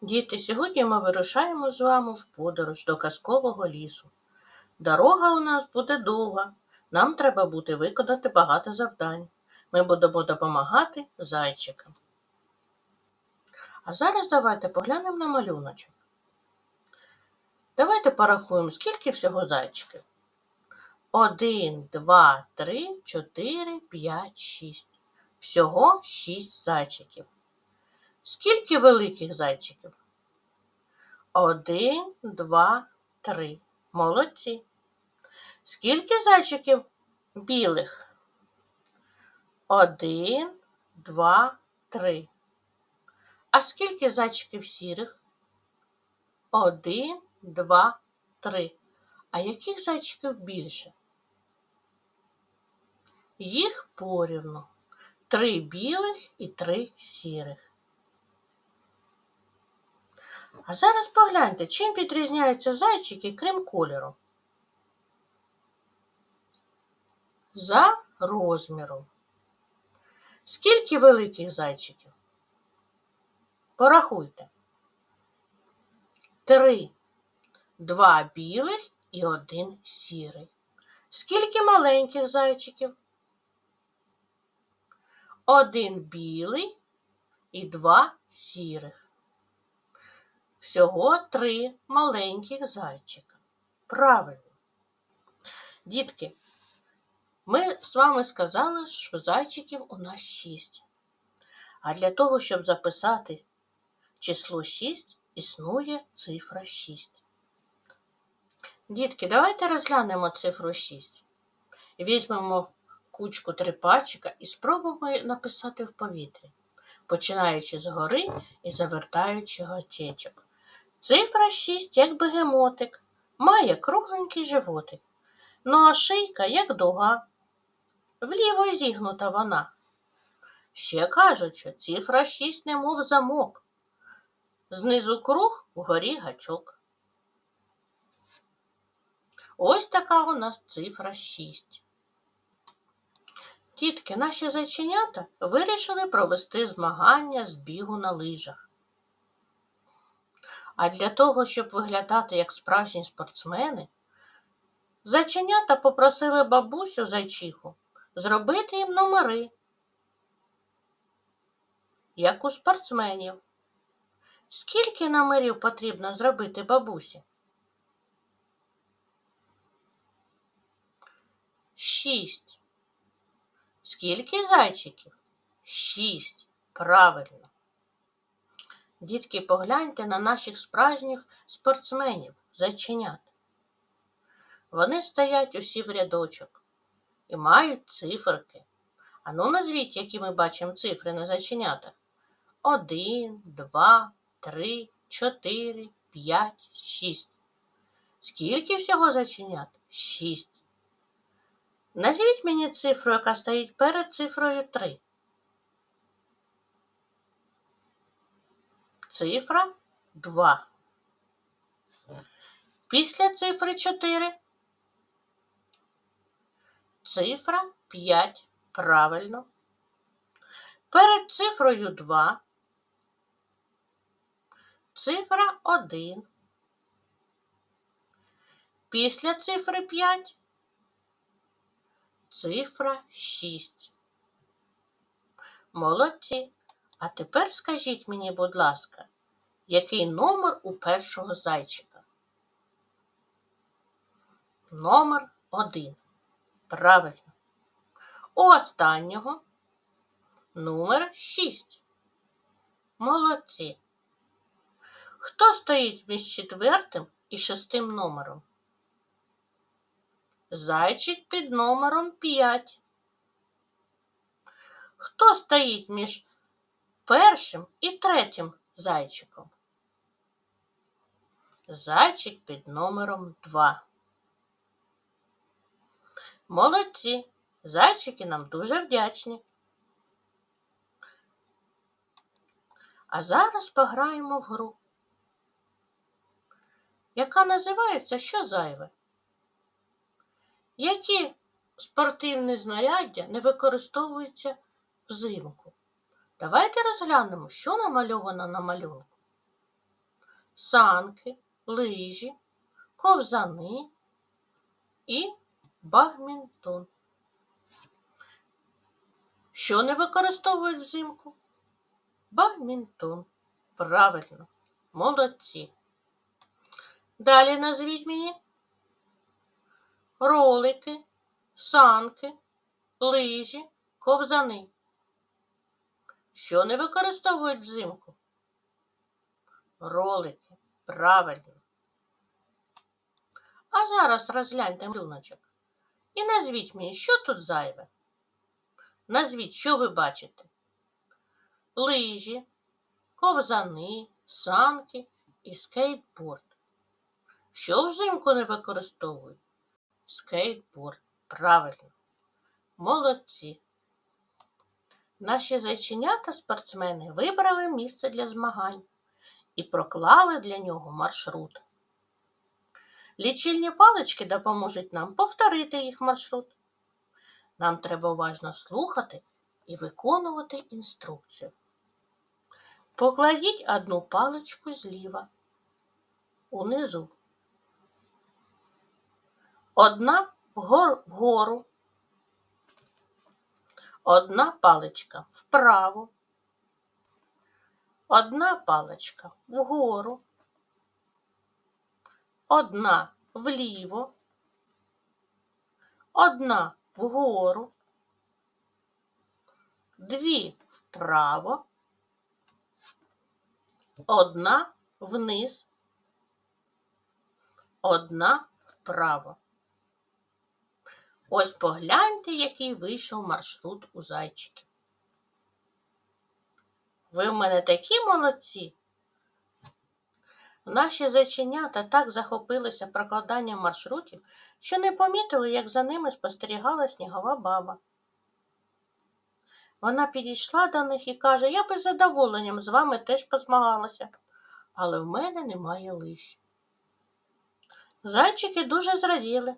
Діти, сьогодні ми вирушаємо з вами в подорож до казкового лісу. Дорога у нас буде довга. Нам треба буде виконати багато завдань. Ми будемо допомагати зайчикам. А зараз давайте поглянемо на малюночок. Давайте порахуємо, скільки всього зайчиків. Один, два, три, чотири, п'ять, шість. Всього шість зайчиків. Скільки великих зайчиків? Один, два, три. Молодці. Скільки зайчиків білих? Один, два, три. А скільки зайчиків сірих? Один, два, три. А яких зайчиків більше? Їх порівну. Три білих і три сірих. А зараз погляньте, чим відрізняються зайчики, крім кольору. За розміром. Скільки великих зайчиків? Порахуйте. Три. Два білих і один сірий. Скільки маленьких зайчиків? Один білий і два сірих. Всього три маленьких зайчика. Правильно. Дітки, ми з вами сказали, що зайчиків у нас шість. А для того, щоб записати число 6, існує цифра 6. Дітки, давайте розглянемо цифру 6. Візьмемо кучку трипальчика і спробуємо написати в повітрі, починаючи згори і завертаючи гачечок. Цифра 6, як бегемотик, має кругленький животик, ну а шийка, як дуга. Вліво зігнута вона. Ще кажуть, що цифра 6 немов замок. Знизу круг вгорі гачок. Ось така у нас цифра 6. Тітки, наші зайченята вирішили провести змагання з бігу на лижах. А для того, щоб виглядати як справжні спортсмени, зайченята попросили бабусю зайчиху зробити їм номери, як у спортсменів. Скільки номерів потрібно зробити бабусі? Шість. Скільки зайчиків? Шість. Правильно. Дітки, погляньте на наших справжніх спортсменів, зайченят. Вони стоять усі в рядочок і мають циферки. Ану, назвіть, які ми бачимо цифри на зайченятах. Один, два, три, чотири, п'ять, шість. Скільки всього зайченят? Шість. Назвіть мені цифру, яка стоїть перед цифрою 3. Цифра 2. Після цифри 4. Цифра 5. Правильно. Перед цифрою 2. Цифра 1. Після цифри 5 цифра 6. Молодці. А тепер скажіть мені, будь ласка, який номер у першого зайчика? Номер 1. Правильно. У останнього номер 6. Молодці. Хто стоїть між четвертим і шестим номером? Зайчик під номером 5. Хто стоїть між першим і третім зайчиком? Зайчик під номером 2. Молодці. Зайчики нам дуже вдячні. А зараз пограємо в гру, яка називається Що зайве? Які спортивне знаряддя не використовується взимку? Давайте розглянемо, що намальовано на малюнку. Санки, лижі, ковзани і багмінтон. Що не використовують взимку? Багмінтон. Правильно. Молодці. Далі назвіть мені ролики, санки, лижі, ковзани. Що не використовують взимку? Ролики. Правильно. А зараз розгляньте малюночок. І назвіть мені, що тут зайве. Назвіть, що ви бачите? Лижі, ковзани, санки і скейтборд. Що взимку не використовують? Скейтборд. Правильно. Молодці. Наші зайченята спортсмени вибрали місце для змагань і проклали для нього маршрут. Лічильні палички допоможуть нам повторити їх маршрут. Нам треба уважно слухати і виконувати інструкцію. Покладіть одну паличку зліва, унизу. Одна вгору, одна паличка вправо, одна паличка вгору, одна вліво, одна вгору, дві вправо, одна вниз, одна вправо. Ось погляньте, який вийшов маршрут у зайчиків. Ви в мене такі молодці. Наші зайченята так захопилися прокладанням маршрутів, що не помітили, як за ними спостерігала снігова баба. Вона підійшла до них і каже, я би з задоволенням з вами теж позмагалася, але в мене немає лиш. Зайчики дуже зраділи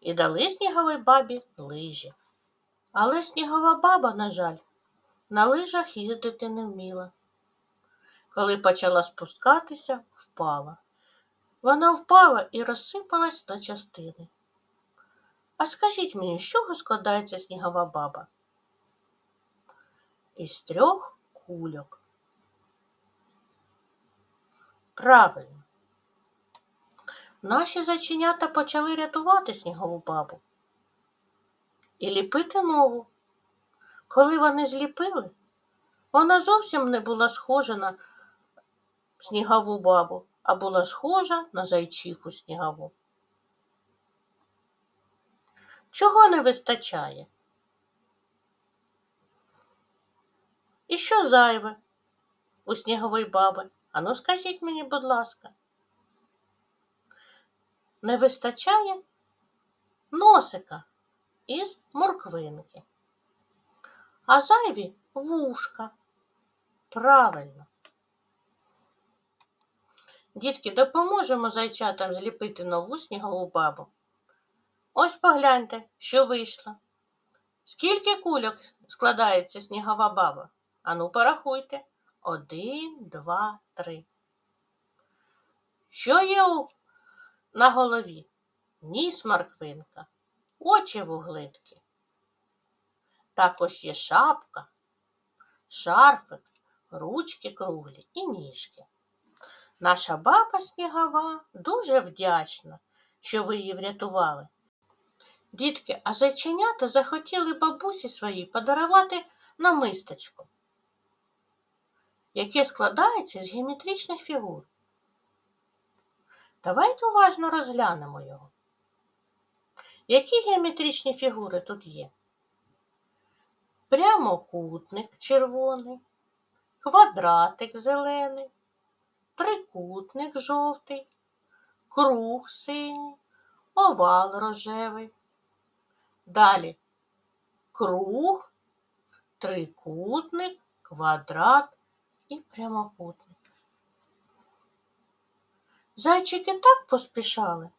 і дали сніговій бабі лижі. Але снігова баба, на жаль, на лижах їздити не вміла. Коли почала спускатися, впала. Вона впала і розсипалась на частини. А скажіть мені, з чого складається снігова баба? Із трьох кульок. Правильно. Наші зайченята почали рятувати снігову бабу і ліпити нову. Коли вони зліпили, вона зовсім не була схожа на снігову бабу, а була схожа на зайчиху снігову. Чого не вистачає? І що зайве у снігової баби? Ану, скажіть мені, будь ласка. Не вистачає носика із морквинки, а зайві вушка. Правильно. Дітки, допоможемо зайчатам зліпити нову снігову бабу. Ось погляньте, що вийшло. Скільки кульок складається снігова баба? Ану, порахуйте. Один, два, три. Що є у... на голові? Ніс морквинка, очі вуглитки. Також є шапка, шарфик, ручки круглі і ніжки. Наша баба снігова дуже вдячна, що ви її врятували. Дітки, а зайченята захотіли бабусі своїй подарувати намисточку, яке складається з геометричних фігур. Давайте уважно розглянемо його. Які геометричні фігури тут є? Прямокутник червоний, квадратик зелений, трикутник жовтий, круг синій, овал рожевий. Далі круг, трикутник, квадрат і прямокутник. Зайчики так поспішали,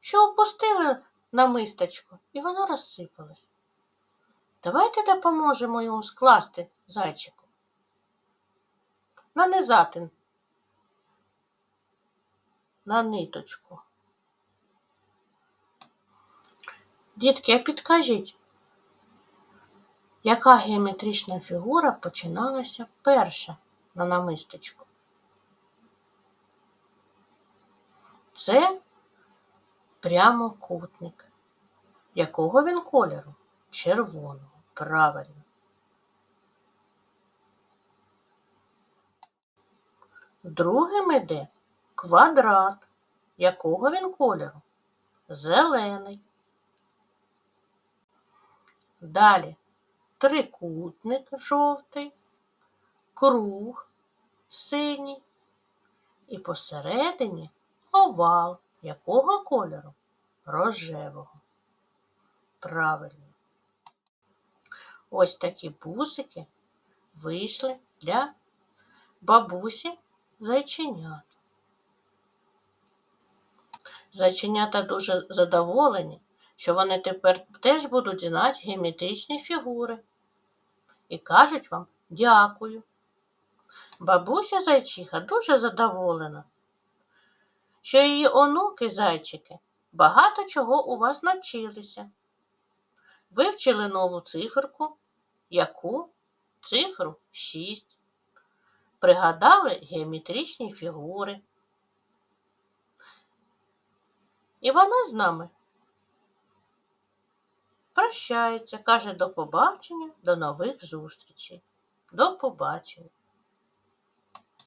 що опустили на мисточку, і воно розсипалось. Давайте допоможемо йому скласти зайчику. Нанизати на ниточку. Дітки, а підкажіть, яка геометрична фігура починалася перша на намисточку? Це прямокутник. Якого він кольору? Червоного. Правильно. Другим іде квадрат. Якого він кольору? Зелений. Далі трикутник жовтий, круг синій і посередині овал якого кольору? Рожевого. Правильно. Ось такі бусики вийшли для бабусі зайченят. Зайченята дуже задоволені, що вони тепер теж будуть знати геометричні фігури. І кажуть вам дякую. Бабуся зайчиха дуже задоволена, що її онуки зайчики багато чого у вас навчилися. Вивчили нову циферку, яку цифру 6. Пригадали геометричні фігури. І вона з нами прощається, каже до побачення, до нових зустрічей. До побачення.